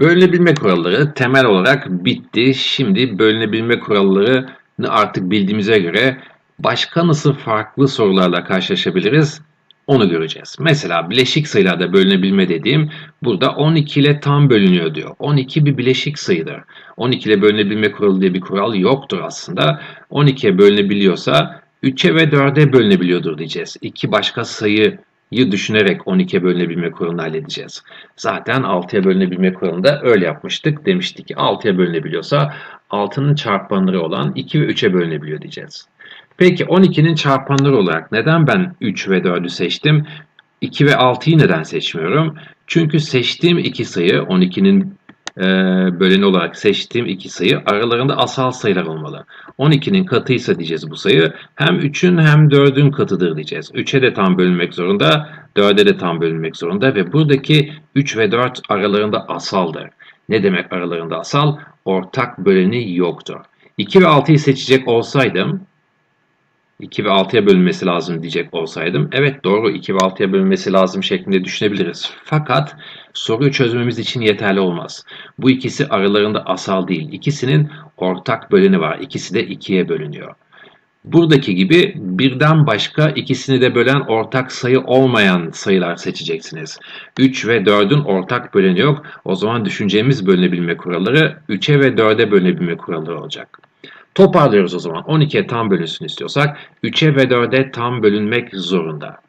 Bölünebilme kuralları temel olarak bitti. Şimdi bölünebilme kurallarını artık bildiğimize göre başka nasıl farklı sorularla karşılaşabiliriz onu göreceğiz. Mesela bileşik sayılarda bölünebilme dediğim burada 12 ile tam bölünüyor diyor. 12 bir bileşik sayıdır. 12 ile bölünebilme kuralı diye bir kural yoktur aslında. 12'ye bölünebiliyorsa 3'e ve 4'e bölünebiliyordur diyeceğiz. İki başka sayı düşünerek 12'ye bölünebilme kuralını halledeceğiz. Zaten 6'ya bölünebilme kuralında öyle yapmıştık. Demiştik ki 6'ya bölünebiliyorsa 6'nın çarpanları olan 2 ve 3'e bölünebiliyor diyeceğiz. Peki 12'nin çarpanları olarak neden ben 3 ve 4'ü seçtim? 2 ve 6'yı neden seçmiyorum? Çünkü seçtiğim iki sayı 12'nin e, böleni olarak seçtiğim iki sayı aralarında asal sayılar olmalı. 12'nin katıysa diyeceğiz bu sayı hem 3'ün hem 4'ün katıdır diyeceğiz. 3'e de tam bölünmek zorunda, 4'e de tam bölünmek zorunda ve buradaki 3 ve 4 aralarında asaldır. Ne demek aralarında asal? Ortak böleni yoktur. 2 ve 6'yı seçecek olsaydım 2 ve 6'ya bölünmesi lazım diyecek olsaydım. Evet doğru 2 ve 6'ya bölünmesi lazım şeklinde düşünebiliriz. Fakat soruyu çözmemiz için yeterli olmaz. Bu ikisi aralarında asal değil. İkisinin ortak böleni var. İkisi de 2'ye bölünüyor. Buradaki gibi birden başka ikisini de bölen ortak sayı olmayan sayılar seçeceksiniz. 3 ve 4'ün ortak böleni yok. O zaman düşüneceğimiz bölünebilme kuralları 3'e ve 4'e bölünebilme kuralları olacak. Toparlıyoruz o zaman. 12'ye tam bölünsün istiyorsak 3'e ve 4'e tam bölünmek zorunda.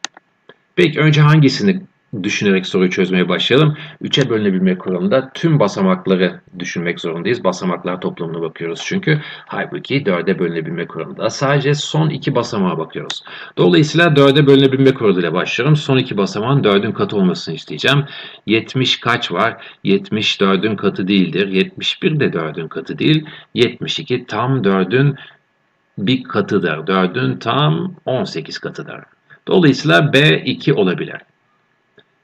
Peki önce hangisini düşünerek soruyu çözmeye başlayalım. 3'e bölünebilme kuralında tüm basamakları düşünmek zorundayız. Basamaklar toplamına bakıyoruz çünkü. Halbuki 4'e bölünebilme kuralında sadece son iki basamağa bakıyoruz. Dolayısıyla 4'e bölünebilme kuralıyla başlıyorum. Son iki basamağın 4'ün katı olmasını isteyeceğim. 70 kaç var? 70 4'ün katı değildir. 71 de 4'ün katı değil. 72 tam 4'ün bir katıdır. 4'ün tam 18 katıdır. Dolayısıyla B 2 olabilir.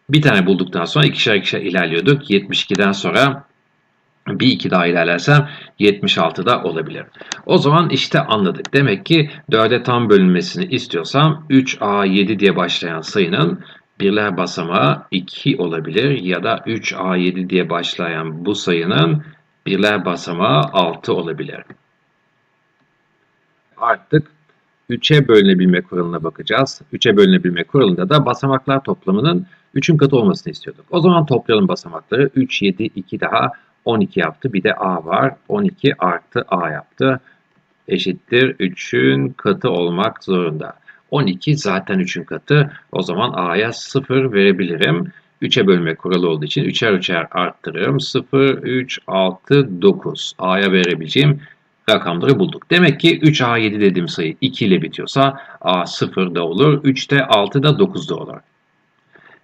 Bir tane bulduktan sonra ikişer ikişer ilerliyorduk. 72'den sonra bir iki daha ilerlersem 76 da olabilir. O zaman işte anladık. Demek ki 4'e tam bölünmesini istiyorsam 3A7 diye başlayan sayının birler basamağı 2 olabilir ya da 3A7 diye başlayan bu sayının birler basamağı 6 olabilir. Artık 3'e bölünebilme kuralına bakacağız. 3'e bölünebilme kuralında da basamaklar toplamının 3'ün katı olmasını istiyorduk. O zaman toplayalım basamakları. 3, 7, 2 daha 12 yaptı. Bir de A var. 12 artı A yaptı. Eşittir 3'ün katı olmak zorunda. 12 zaten 3'ün katı. O zaman A'ya 0 verebilirim. 3'e bölme kuralı olduğu için 3'er 3'er arttırıyorum. 0, 3, 6, 9. A'ya verebileceğim rakamları bulduk. Demek ki 3A7 dediğim sayı 2 ile bitiyorsa A 0 da olur, 3 de 6 da 9 da olur.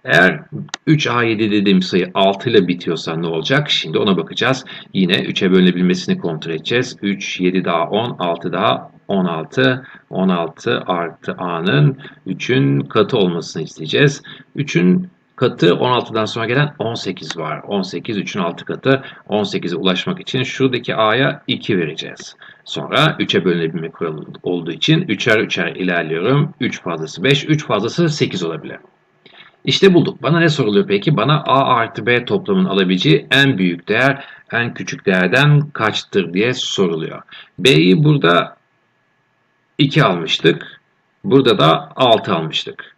Eğer 3A7 dediğim sayı 6 ile bitiyorsa ne olacak? Şimdi ona bakacağız. Yine 3'e bölünebilmesini kontrol edeceğiz. 3, 7 daha 10, 6 daha 16. 16 artı A'nın 3'ün katı olmasını isteyeceğiz. 3'ün katı 16'dan sonra gelen 18 var. 18 3'ün 6 katı. 18'e ulaşmak için şuradaki A'ya 2 vereceğiz. Sonra 3'e bölünebilme kuralı olduğu için 3'er 3'er ilerliyorum. 3 fazlası 5, 3 fazlası 8 olabilir. İşte bulduk. Bana ne soruluyor peki? Bana A artı B toplamının alabileceği en büyük değer en küçük değerden kaçtır diye soruluyor. B'yi burada 2 almıştık. Burada da 6 almıştık.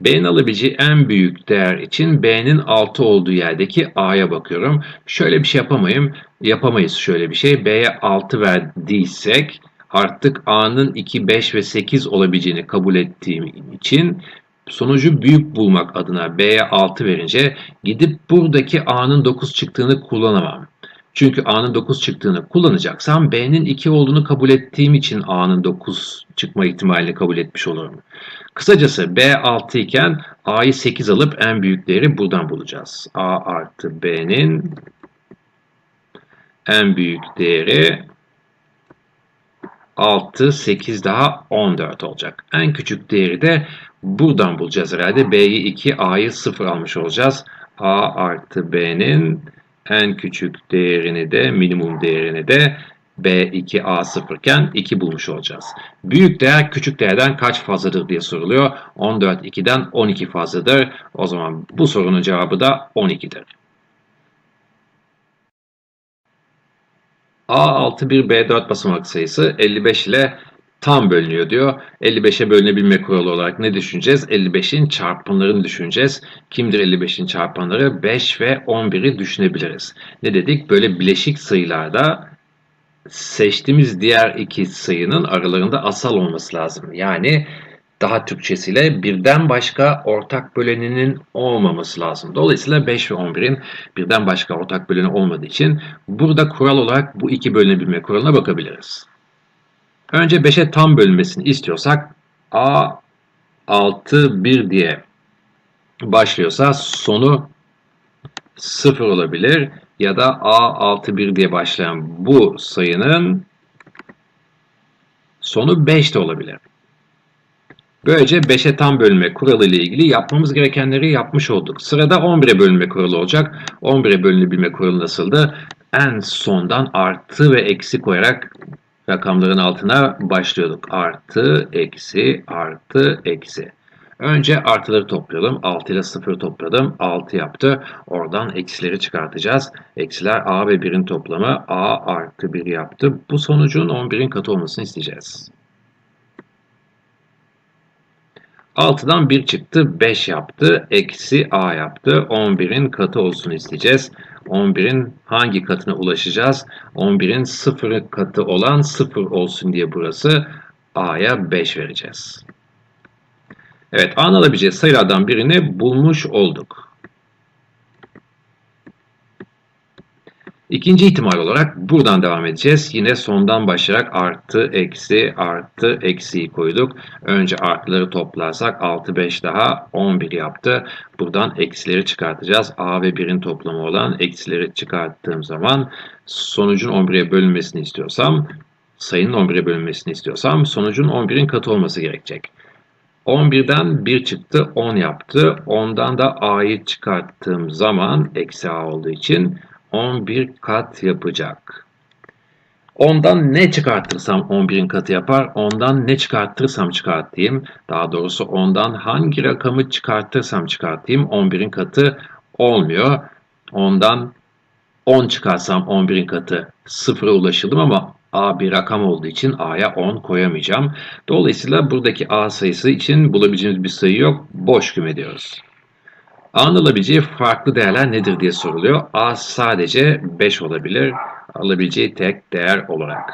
B'nin alabileceği en büyük değer için B'nin 6 olduğu yerdeki A'ya bakıyorum. Şöyle bir şey yapamayım. Yapamayız şöyle bir şey. B'ye 6 verdiysek artık A'nın 2, 5 ve 8 olabileceğini kabul ettiğim için sonucu büyük bulmak adına B'ye 6 verince gidip buradaki A'nın 9 çıktığını kullanamam. Çünkü A'nın 9 çıktığını kullanacaksam B'nin 2 olduğunu kabul ettiğim için A'nın 9 çıkma ihtimalini kabul etmiş olurum. Kısacası B 6 iken A'yı 8 alıp en büyük değeri buradan bulacağız. A artı B'nin en büyük değeri 6, 8 daha 14 olacak. En küçük değeri de buradan bulacağız herhalde. B'yi 2, A'yı 0 almış olacağız. A artı B'nin en küçük değerini de minimum değerini de B2 A0 iken 2 bulmuş olacağız. Büyük değer küçük değerden kaç fazladır diye soruluyor. 14 2'den 12 fazladır. O zaman bu sorunun cevabı da 12'dir. A 6 bir B4 basamak sayısı 55 ile tam bölünüyor diyor. 55'e bölünebilme kuralı olarak ne düşüneceğiz? 55'in çarpanlarını düşüneceğiz. Kimdir 55'in çarpanları? 5 ve 11'i düşünebiliriz. Ne dedik? Böyle bileşik sayılarda seçtiğimiz diğer iki sayının aralarında asal olması lazım. Yani daha Türkçesiyle birden başka ortak böleninin olmaması lazım. Dolayısıyla 5 ve 11'in birden başka ortak böleni olmadığı için burada kural olarak bu iki bölünebilme kuralına bakabiliriz. Önce 5'e tam bölünmesini istiyorsak A 6 1 diye başlıyorsa sonu 0 olabilir ya da A 6 1 diye başlayan bu sayının sonu 5 de olabilir. Böylece 5'e tam bölünme kuralı ile ilgili yapmamız gerekenleri yapmış olduk. Sırada 11'e bölünme kuralı olacak. 11'e bölünebilme kuralı nasıldı? En sondan artı ve eksi koyarak rakamların altına başlıyorduk. Artı, eksi, artı, eksi. Önce artıları toplayalım. 6 ile 0 topladım. 6 yaptı. Oradan eksileri çıkartacağız. Eksiler a ve 1'in toplamı a artı 1 yaptı. Bu sonucun 11'in katı olmasını isteyeceğiz. 6'dan 1 çıktı. 5 yaptı. Eksi a yaptı. 11'in katı olsun isteyeceğiz. 11'in hangi katına ulaşacağız? 11'in 0 katı olan 0 olsun diye burası a'ya 5 vereceğiz. Evet a'nın alabileceği sayılardan birini bulmuş olduk. İkinci ihtimal olarak buradan devam edeceğiz. Yine sondan başlayarak artı, eksi, artı, eksiyi koyduk. Önce artıları toplarsak 6, 5 daha 11 yaptı. Buradan eksileri çıkartacağız. A ve 1'in toplamı olan eksileri çıkarttığım zaman sonucun 11'e bölünmesini istiyorsam, sayının 11'e bölünmesini istiyorsam sonucun 11'in katı olması gerekecek. 11'den 1 çıktı 10 yaptı. 10'dan da a'yı çıkarttığım zaman eksi a olduğu için 11 kat yapacak. Ondan ne çıkartırsam 11'in katı yapar. Ondan ne çıkartırsam çıkartayım. Daha doğrusu ondan hangi rakamı çıkartırsam çıkartayım 11'in katı olmuyor. Ondan 10 çıkarsam 11'in katı 0'a ulaşıldım ama A bir rakam olduğu için A'ya 10 koyamayacağım. Dolayısıyla buradaki A sayısı için bulabileceğimiz bir sayı yok. Boş küme diyoruz. A'nın alabileceği farklı değerler nedir diye soruluyor. A sadece 5 olabilir. Alabileceği tek değer olarak.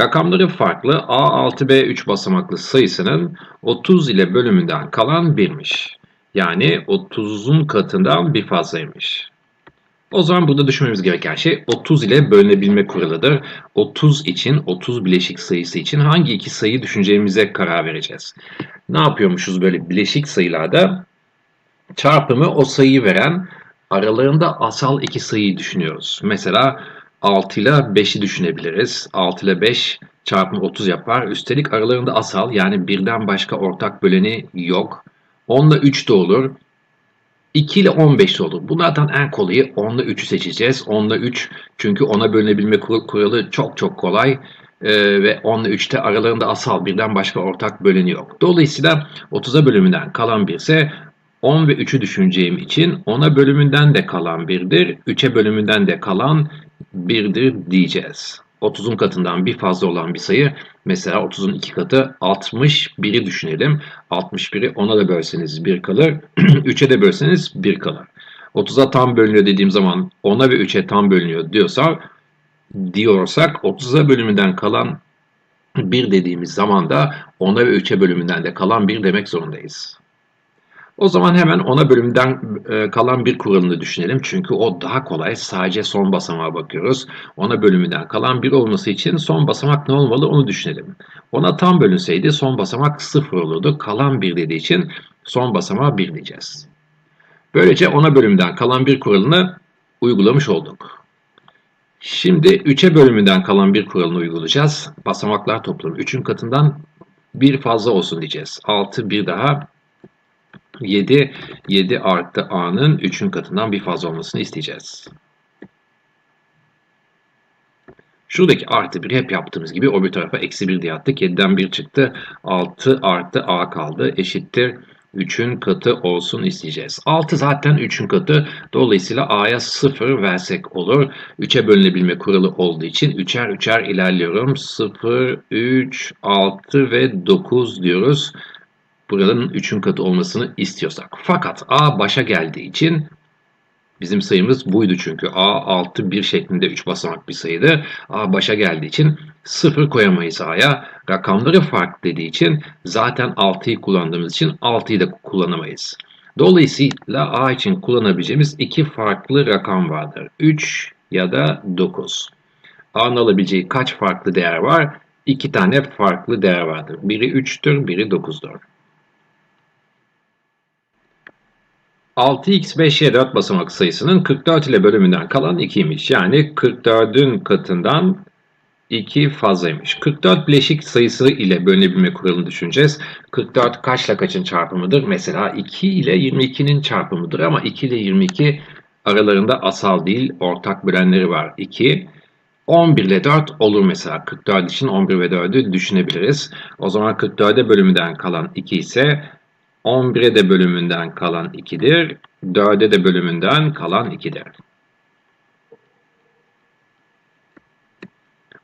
Rakamları farklı A6B3 basamaklı sayısının 30 ile bölümünden kalan 1'miş. Yani 30'un katından bir fazlaymış. O zaman burada düşünmemiz gereken şey 30 ile bölünebilme kuralıdır. 30 için, 30 bileşik sayısı için hangi iki sayı düşüneceğimize karar vereceğiz. Ne yapıyormuşuz böyle bileşik sayılarda? Çarpımı o sayıyı veren aralarında asal iki sayıyı düşünüyoruz. Mesela 6 ile 5'i düşünebiliriz. 6 ile 5 çarpımı 30 yapar. Üstelik aralarında asal yani birden başka ortak böleni yok. 10 ile 3 de olur. 2 ile 15 olur. Bunlardan en kolayı 10 ile 3'ü seçeceğiz. 10 ile 3 çünkü ona bölünebilme kuralı çok çok kolay. Ee, ve 10 ile 3'te aralarında asal birden başka ortak böleni yok. Dolayısıyla 30'a bölümünden kalan 1 ise 10 ve 3'ü düşüneceğim için 10'a bölümünden de kalan 1'dir, 3'e bölümünden de kalan 1'dir diyeceğiz. 30'un katından bir fazla olan bir sayı mesela 30'un 2 katı 61'i düşünelim. 61'i 10'a da bölseniz 1 kalır. 3'e de bölseniz 1 kalır. 30'a tam bölünüyor dediğim zaman 10'a ve 3'e tam bölünüyor diyorsa diyorsak 30'a bölümünden kalan 1 dediğimiz zaman da 10'a ve 3'e bölümünden de kalan 1 demek zorundayız. O zaman hemen ona bölümden e, kalan bir kuralını düşünelim. Çünkü o daha kolay. Sadece son basamağa bakıyoruz. Ona bölümünden kalan bir olması için son basamak ne olmalı onu düşünelim. Ona tam bölünseydi son basamak 0 olurdu. Kalan 1 dediği için son basamağa 1 diyeceğiz. Böylece ona bölümden kalan bir kuralını uygulamış olduk. Şimdi 3'e bölümünden kalan bir kuralını uygulayacağız. Basamaklar toplamı 3'ün katından bir fazla olsun diyeceğiz. 6 bir daha 7, 7 artı a'nın 3'ün katından bir fazla olmasını isteyeceğiz. Şuradaki artı 1 hep yaptığımız gibi o bir tarafa eksi 1 diye attık. 7'den 1 çıktı. 6 artı a kaldı. Eşittir. 3'ün katı olsun isteyeceğiz. 6 zaten 3'ün katı. Dolayısıyla A'ya 0 versek olur. 3'e bölünebilme kuralı olduğu için 3'er 3'er ilerliyorum. 0, 3, 6 ve 9 diyoruz. Buranın 3'ün katı olmasını istiyorsak. Fakat A başa geldiği için Bizim sayımız buydu çünkü A 6 1 şeklinde 3 basamak bir sayıydı. A başa geldiği için 0 koyamayız A'ya. Rakamları farklı dediği için zaten 6'yı kullandığımız için 6'yı da kullanamayız. Dolayısıyla A için kullanabileceğimiz iki farklı rakam vardır. 3 ya da 9. A'nın alabileceği kaç farklı değer var? İki tane farklı değer vardır. Biri 3'tür, biri 9'dur. 6x5y 4 basamak sayısının 44 ile bölümünden kalan 2'ymiş. Yani 44'ün katından 2 fazlaymış. 44 bileşik sayısı ile bölünebilme kuralını düşüneceğiz. 44 kaçla kaçın çarpımıdır? Mesela 2 ile 22'nin çarpımıdır ama 2 ile 22 aralarında asal değil ortak bölenleri var 2. 11 ile 4 olur mesela. 44 için 11 ve 4'ü düşünebiliriz. O zaman 44'e bölümünden kalan 2 ise 11'e de bölümünden kalan 2'dir. 4'e de bölümünden kalan 2'dir.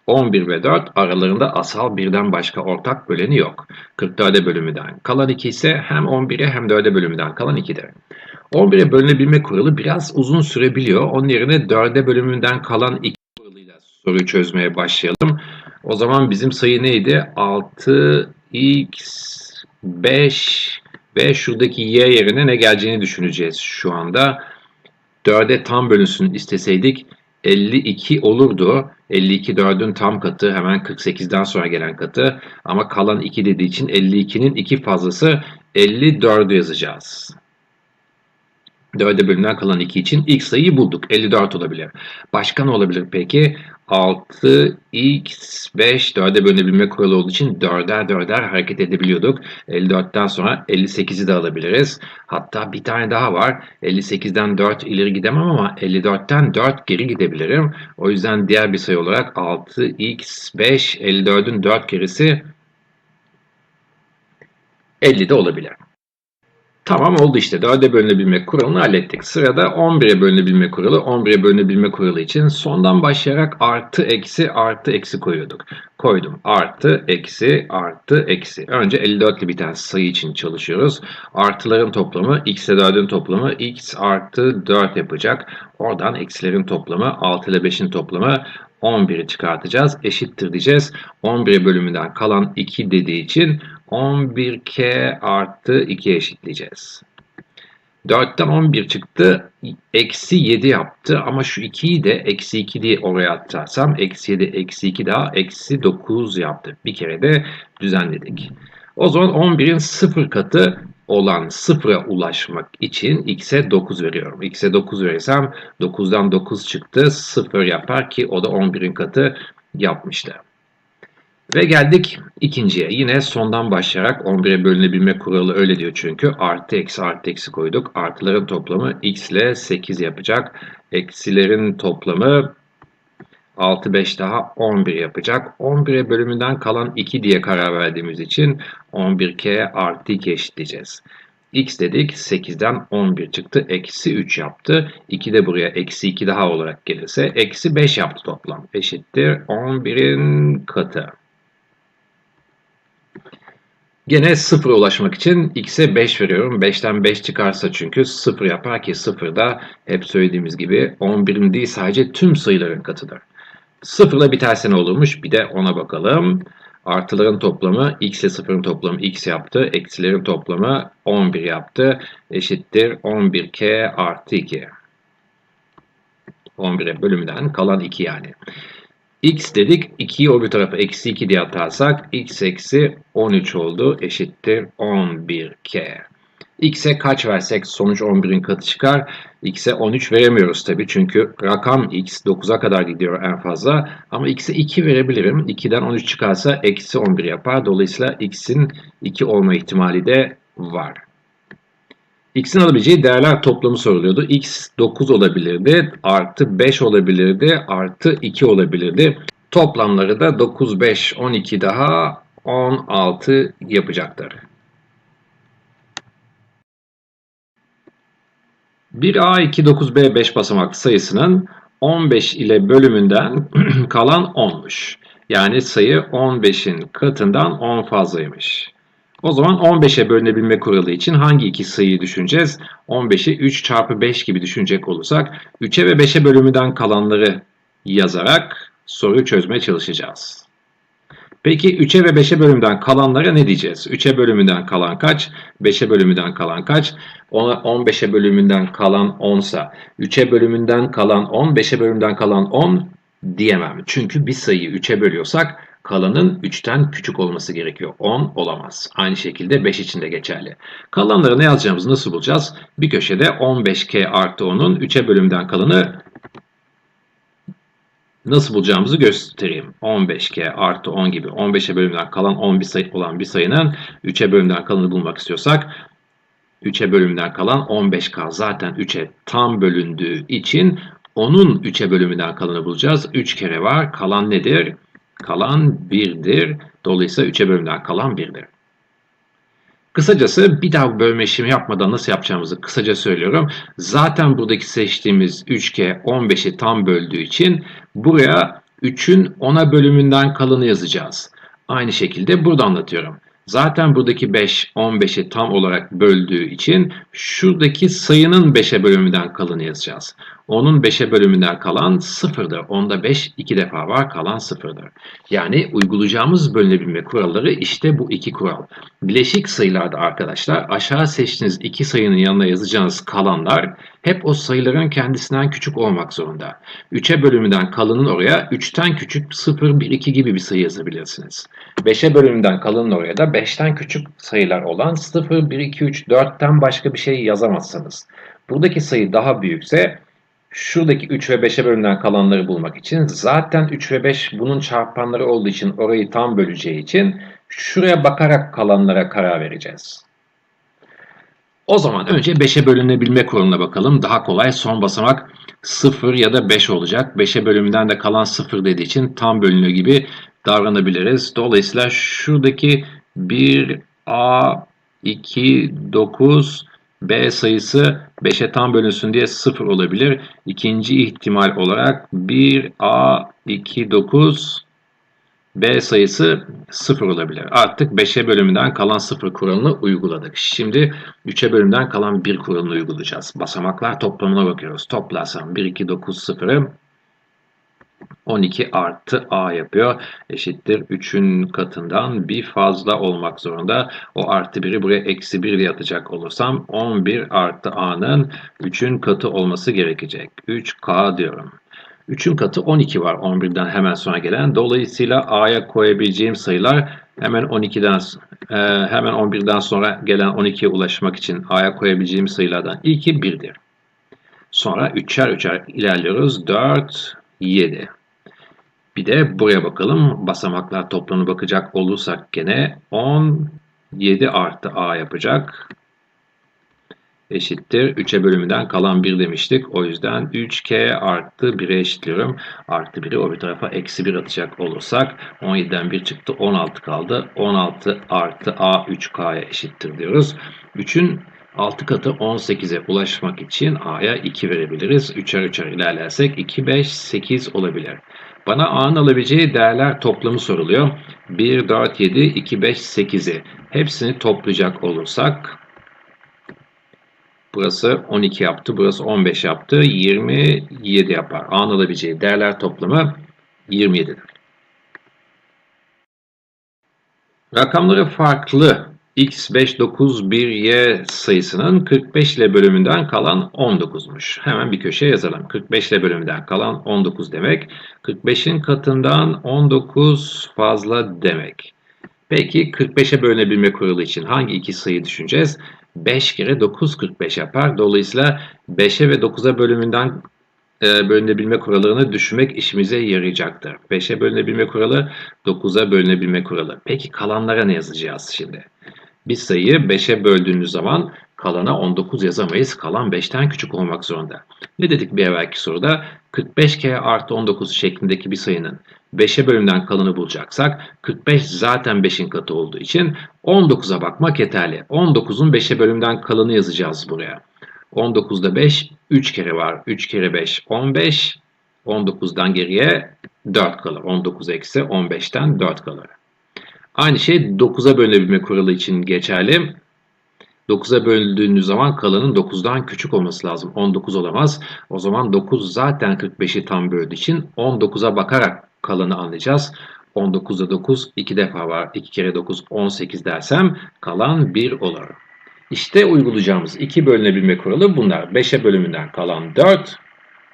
11 ve 4 aralarında asal birden başka ortak böleni yok. 44'e bölümünden kalan 2 ise hem 11'e hem 4'e bölümünden kalan 2'dir. 11'e bölünebilme kuralı biraz uzun sürebiliyor. Onun yerine 4'e bölümünden kalan 2 kuralıyla soruyu çözmeye başlayalım. O zaman bizim sayı neydi? 6x 5 ve şuradaki y yerine ne geleceğini düşüneceğiz şu anda. 4'e tam bölünsün isteseydik 52 olurdu. 52 4'ün tam katı hemen 48'den sonra gelen katı. Ama kalan 2 dediği için 52'nin 2 fazlası 54 yazacağız. 4'e bölümden kalan 2 için ilk sayıyı bulduk. 54 olabilir. Başka ne olabilir peki? 6 x 5 4'e bölünebilme kuralı olduğu için 4'er 4'er hareket edebiliyorduk. 54'ten sonra 58'i de alabiliriz. Hatta bir tane daha var. 58'den 4 ileri gidemem ama 54'ten 4 geri gidebilirim. O yüzden diğer bir sayı olarak 6 x 5 54'ün 4 gerisi 50 de olabilir. Tamam oldu işte. 4'e bölünebilme kuralını hallettik. Sırada 11'e bölünebilme kuralı. 11'e bölünebilme kuralı için sondan başlayarak artı eksi artı eksi koyuyorduk. Koydum. Artı eksi artı eksi. Önce 54 ile biten sayı için çalışıyoruz. Artıların toplamı x ile 4'ün toplamı x artı 4 yapacak. Oradan eksilerin toplamı 6 ile 5'in toplamı 11'i çıkartacağız. Eşittir diyeceğiz. 11'e bölümünden kalan 2 dediği için 11k artı 2 eşitleyeceğiz. 4'ten 11 çıktı. Eksi 7 yaptı ama şu 2'yi de eksi 2 diye oraya atarsam eksi 7 eksi 2 daha eksi 9 yaptı. Bir kere de düzenledik. O zaman 11'in 0 katı olan 0'a ulaşmak için x'e 9 veriyorum. x'e 9 verirsem 9'dan 9 çıktı 0 yapar ki o da 11'in katı yapmıştı. Ve geldik ikinciye. Yine sondan başlayarak 11'e bölünebilme kuralı öyle diyor çünkü. Artı eksi artı eksi koyduk. Artıların toplamı x ile 8 yapacak. Eksilerin toplamı 6 5 daha 11 yapacak. 11'e bölümünden kalan 2 diye karar verdiğimiz için 11k artı 2 eşitleyeceğiz. x dedik 8'den 11 çıktı. Eksi 3 yaptı. 2 de buraya eksi 2 daha olarak gelirse eksi 5 yaptı toplam. Eşittir 11'in katı. Gene 0'a ulaşmak için x'e 5 veriyorum. 5'ten 5 çıkarsa çünkü 0 yapar ki 0 da hep söylediğimiz gibi 11'in değil sadece tüm sayıların katıdır. 0 ile biterse ne olurmuş? Bir de ona bakalım. Artıların toplamı x ile 0'ın toplamı x yaptı. Eksilerin toplamı 11 yaptı. Eşittir 11k artı 2. 11'e bölümden kalan 2 yani x dedik. 2'yi o bir tarafa eksi 2 diye atarsak x eksi 13 oldu. Eşittir 11k. x'e kaç versek sonuç 11'in katı çıkar. x'e 13 veremiyoruz tabi çünkü rakam x 9'a kadar gidiyor en fazla. Ama x'e 2 verebilirim. 2'den 13 çıkarsa eksi 11 yapar. Dolayısıyla x'in 2 olma ihtimali de var. X'in alabileceği değerler toplamı soruluyordu. X 9 olabilirdi, artı 5 olabilirdi, artı 2 olabilirdi. Toplamları da 9, 5, 12 daha 16 yapacaktır. 1A, 2, 9B 5 basamaklı sayısının 15 ile bölümünden kalan 10'muş. Yani sayı 15'in katından 10 fazlaymış. O zaman 15'e bölünebilme kuralı için hangi iki sayıyı düşüneceğiz? 15'i 3 çarpı 5 gibi düşünecek olursak 3'e ve 5'e bölümünden kalanları yazarak soruyu çözmeye çalışacağız. Peki 3'e ve 5'e bölümünden kalanlara ne diyeceğiz? 3'e bölümünden kalan kaç? 5'e bölümünden kalan kaç? 15'e bölümünden kalan 10 sa 3'e bölümünden kalan 10, 5'e bölümünden kalan 10 diyemem. Çünkü bir sayıyı 3'e bölüyorsak kalanın 3'ten küçük olması gerekiyor. 10 olamaz. Aynı şekilde 5 için de geçerli. Kalanları ne yazacağımızı nasıl bulacağız? Bir köşede 15k artı 10'un 3'e bölümden kalanı nasıl bulacağımızı göstereyim. 15k artı 10 gibi 15'e bölümden kalan 10 bir sayı olan bir sayının 3'e bölümden kalanı bulmak istiyorsak 3'e bölümden kalan 15k zaten 3'e tam bölündüğü için onun 3'e bölümünden kalanı bulacağız. 3 kere var. Kalan nedir? Kalan 1'dir. Dolayısıyla 3'e bölümden kalan 1'dir. Kısacası bir daha bölme işlemi yapmadan nasıl yapacağımızı kısaca söylüyorum. Zaten buradaki seçtiğimiz 3K 15'i tam böldüğü için buraya 3'ün 10'a bölümünden kalanı yazacağız. Aynı şekilde burada anlatıyorum. Zaten buradaki 5 15'i tam olarak böldüğü için şuradaki sayının 5'e bölümünden kalanı yazacağız. Onun 5'e bölümünden kalan 0'dır. Onda 5 iki defa var kalan 0'dır. Yani uygulayacağımız bölünebilme kuralları işte bu iki kural. Bileşik sayılarda arkadaşlar aşağı seçtiğiniz iki sayının yanına yazacağınız kalanlar hep o sayıların kendisinden küçük olmak zorunda. 3'e bölümünden kalanın oraya 3'ten küçük 0, 1, 2 gibi bir sayı yazabilirsiniz. 5'e bölümünden kalanın oraya da 5'ten küçük sayılar olan 0, 1, 2, 3, 4'ten başka bir şey yazamazsınız. Buradaki sayı daha büyükse şuradaki 3 ve 5'e bölümden kalanları bulmak için zaten 3 ve 5 bunun çarpanları olduğu için orayı tam böleceği için şuraya bakarak kalanlara karar vereceğiz. O zaman önce 5'e bölünebilme kuralına bakalım. Daha kolay son basamak 0 ya da 5 olacak. 5'e bölümünden de kalan 0 dediği için tam bölünüyor gibi davranabiliriz. Dolayısıyla şuradaki 1 A 2 9 B sayısı 5'e tam bölünsün diye 0 olabilir. İkinci ihtimal olarak 1A 2 9 B sayısı 0 olabilir. Artık 5'e bölümünden kalan 0 kuralını uyguladık. Şimdi 3'e bölümden kalan 1 kuralını uygulayacağız. Basamaklar toplamına bakıyoruz. Toplarsam 1, 2, 9, 0'ı 12 artı a yapıyor. Eşittir 3'ün katından bir fazla olmak zorunda. O artı 1'i buraya eksi 1 ile atacak olursam 11 artı a'nın 3'ün katı olması gerekecek. 3k diyorum. 3'ün katı 12 var 11'den hemen sonra gelen. Dolayısıyla a'ya koyabileceğim sayılar hemen 12'den e, hemen 11'den sonra gelen 12'ye ulaşmak için a'ya koyabileceğim sayılardan ilki 1'dir. Sonra 3'er 3'er ilerliyoruz. 4, 7. Bir de buraya bakalım. Basamaklar toplamına bakacak olursak gene 10, 7 artı a yapacak eşittir. 3'e bölümünden kalan 1 demiştik. O yüzden 3k artı 1'e eşitliyorum. Artı 1'i o bir tarafa eksi 1 atacak olursak 17'den 1 çıktı 16 kaldı. 16 artı a 3k'ya eşittir diyoruz. 3'ün 6 katı 18'e ulaşmak için a'ya 2 verebiliriz. 3'er 3'er ilerlersek 2, 5, 8 olabilir. Bana a'nın alabileceği değerler toplamı soruluyor. 1, 4, 7, 2, 5, 8'i. Hepsini toplayacak olursak Burası 12 yaptı. Burası 15 yaptı. 27 yapar. A'nın alabileceği değerler toplamı 27'dir. Rakamları farklı x 5, 9, 1, y sayısının 45 ile bölümünden kalan 19'muş. Hemen bir köşeye yazalım. 45 ile bölümünden kalan 19 demek. 45'in katından 19 fazla demek. Peki 45'e bölünebilme kuralı için hangi iki sayı düşüneceğiz? 5 kere 9 45 yapar. Dolayısıyla 5'e ve 9'a bölümünden e, bölünebilme kurallarını düşünmek işimize yarayacaktır. 5'e bölünebilme kuralı, 9'a bölünebilme kuralı. Peki kalanlara ne yazacağız şimdi? Bir sayıyı 5'e böldüğünüz zaman kalana 19 yazamayız. Kalan 5'ten küçük olmak zorunda. Ne dedik bir evvelki soruda? 45 kere artı 19 şeklindeki bir sayının 5'e bölümden kalanı bulacaksak 45 zaten 5'in katı olduğu için 19'a bakmak yeterli. 19'un 5'e bölümden kalanı yazacağız buraya. 19'da 5 3 kere var. 3 kere 5 15. 19'dan geriye 4 kalır. 19 eksi 15'ten 4 kalır. Aynı şey 9'a bölünebilme kuralı için geçerli. 9'a böldüğünüz zaman kalanın 9'dan küçük olması lazım. 19 olamaz. O zaman 9 zaten 45'i tam böldüğü için 19'a bakarak kalanı anlayacağız. 19'da 9 2 defa var. 2 kere 9 18 dersem kalan 1 olur. İşte uygulayacağımız 2 bölünebilme kuralı bunlar. 5'e bölümünden kalan 4,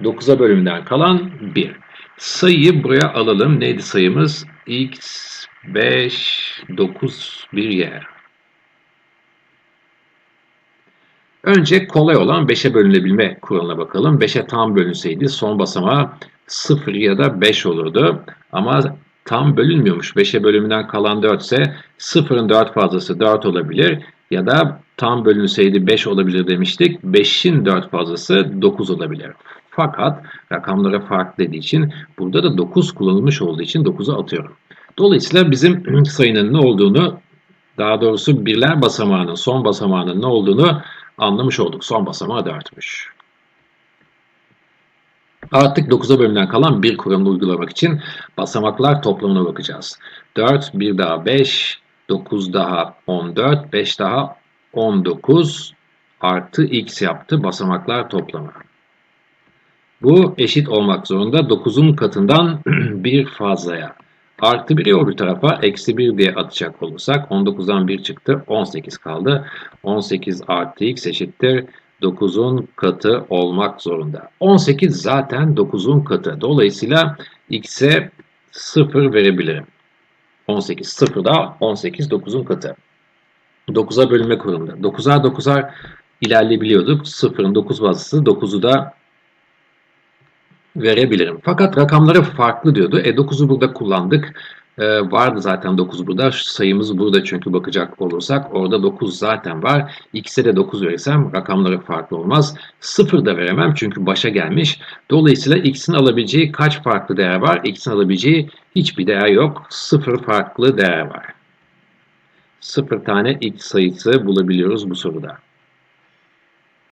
9'a bölümünden kalan 1. Sayıyı buraya alalım. Neydi sayımız? X 5, 9, 1 y. Önce kolay olan 5'e bölünebilme kuralına bakalım. 5'e tam bölünseydi son basamağı 0 ya da 5 olurdu. Ama tam bölünmüyormuş. 5'e bölümünden kalan 4 ise 0'ın 4 fazlası 4 olabilir. Ya da tam bölünseydi 5 olabilir demiştik. 5'in 4 fazlası 9 olabilir. Fakat rakamlara fark dediği için burada da 9 kullanılmış olduğu için 9'u atıyorum. Dolayısıyla bizim sayının ne olduğunu daha doğrusu birler basamağının son basamağının ne olduğunu anlamış olduk. Son basamağı 4'müş. Artık 9'a bölümden kalan bir kuralını uygulamak için basamaklar toplamına bakacağız. 4, 1 daha 5, 9 daha 14, 5 daha 19 artı x yaptı basamaklar toplamı. Bu eşit olmak zorunda 9'un katından bir fazlaya. Artı 1'i öbür tarafa eksi 1 diye atacak olursak 19'dan 1 çıktı 18 kaldı. 18 artı x eşittir 9'un katı olmak zorunda. 18 zaten 9'un katı. Dolayısıyla x'e 0 verebilirim. 18 0 da 18 9'un katı. 9'a bölünme kurumunda. 9'ar 9'ar ilerleyebiliyorduk. 0'ın 9 fazlası 9'u da verebilirim. Fakat rakamları farklı diyordu. E 9'u burada kullandık. E, vardı zaten 9 burada. Şu sayımız burada çünkü bakacak olursak orada 9 zaten var. X'e de 9 verirsem rakamları farklı olmaz. 0 da veremem çünkü başa gelmiş. Dolayısıyla X'in alabileceği kaç farklı değer var? X'in alabileceği hiçbir değer yok. 0 farklı değer var. 0 tane X sayısı bulabiliyoruz bu soruda.